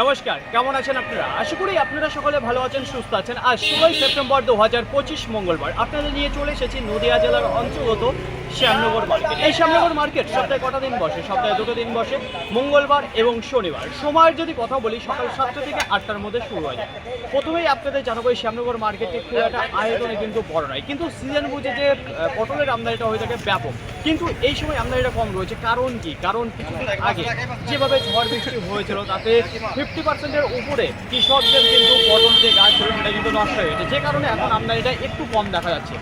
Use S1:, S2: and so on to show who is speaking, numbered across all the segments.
S1: নমস্কার, কেমন আছেন আপনারা? আশা করি আপনারা সকলে ভালো আছেন, সুস্থ আছেন। আজ ষোলোই সেপ্টেম্বর দু হাজার পঁচিশ মঙ্গলবার। আপনাদের নিয়ে চলে এসেছি নদিয়া জেলার অন্তর্গত শ্যামনগর মার্কেট এই শ্যামনগর মার্কেট সপ্তাহে কটা দিন বসে? সপ্তাহে দুটো দিন বসে। মঙ্গলবার এবং শনিবার। সময়ের যদি কথা বলি, সকাল সাতটা থেকে আটটার মধ্যে শুরু হয়ে। প্রথমেই আপনাদের জানাব এই শ্যামনগর মার্কেটে খুব একটা আয়তনে কিন্তু বড় নয়। কিন্তু সিজন বুঝে যে পটলের আমদানিটা হয়ে থাকে ব্যাপক। কিন্তু এই সময় আমদানিটা কম রয়েছে। কারণ কি? কারণ কিছুদিন আগে যেভাবে ঝড় বৃষ্টি হয়েছিল, তাতে ফিফটি পার্সেন্টের উপরে কৃষকদের কিন্তু পটল যে গাছ ছিল সেটা কিন্তু নষ্ট হয়ে যে কারণে এখন আমদানিটা একটু কম দেখা যাচ্ছে।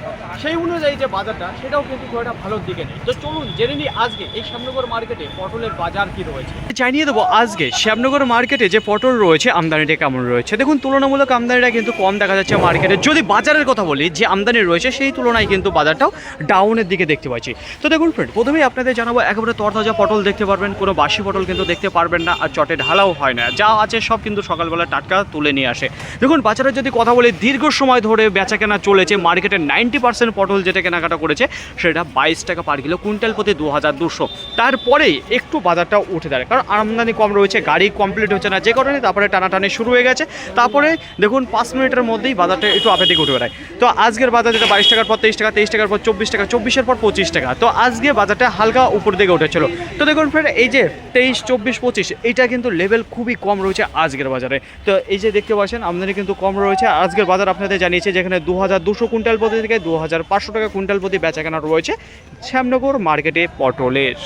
S1: সেই অনুযায়ী যে বাজারটা, সেটাও কিন্তু খুব একটা ভালোর দিকে নেই। তো চলুন জেনে নিই আজকে এই শ্যামনগর মার্কেটে পটলের বাজার কি রয়েছে। জানিয়ে দেবো আজকে শ্যামনগর মার্কেটে যে পটল রয়েছে, আমদানিটা কেমন রয়েছে? দেখুন, তুলনামূলক আমদানিটা কিন্তু কম দেখা যাচ্ছে মার্কেটে। যদি বাজারের কথা বলি, যে আমদানি রয়েছে, সেই তুলনায় কিন্তু বাজারটাও ডাউনের দিকে দেখতে পাচ্ছি। তো দেখুন ফ্রেন্ড প্রথমেই আপনাদের জানাব, একেবারে তরতাজা পটল দেখতে পারবেন, কোনো বাসি পটল কিন্তু দেখতে পারবেন না, আর চটে ঢালাও হয় না। যা আছে সব কিন্তু সকালবেলা টাটকা তুলে নিয়ে আসে। দেখুন, বাজারে যদি কথা বলি, দীর্ঘ সময় ধরে বেচা কেনা চলেছে, মার্কেটে নাইনটি পার্সেন্ট পটল যেটা কেনাকাটা করেছে, সেটা বাইশ টাকা পার কিলো, কুইন্টাল প্রতি দু হাজার দুশো। তারপরেই একটু বাজারটা উঠে দাঁড়ায়, কারণ আমদানি কম রয়েছে, গাড়ি কমপ্লিট হচ্ছে না, যে কারণে তারপরে টানাটানি শুরু হয়ে গেছে। তারপরে দেখুন, পাঁচ মিনিটের মধ্যেই বাজারটা একটু আপে দিকে উঠে বেড়ায়। তো আজকের বাজার যেটা বাইশ টাকার পর তেইশ টাকা, তেইশ টাকার পর চব্বিশ টাকা, চব্বিশের পর পঁচিশ টাকা। তো আজকে বাজারটা হালকা উপর দিকে উঠেছিল। তো দেখুন ফ্রেন্ড এই যে তেইশ, চব্বিশ, পঁচিশ এইটা কিন্তু লেভেল খুবই কম রয়েছে আজকের বাজারে। তো এই যে দেখতে পাচ্ছেন, আমদানি কিন্তু কম রয়েছে। আজকের বাজার আপনাদের জানিয়েছে, যেখানে দু হাজার দুশো কুইন্টাল প্রতি থেকে দু হাজার পাঁচশো টাকা কুইন্টাল প্রতি বেচা কেনা রয়েছে। শ্যামনগর মার্কেটে পটলের।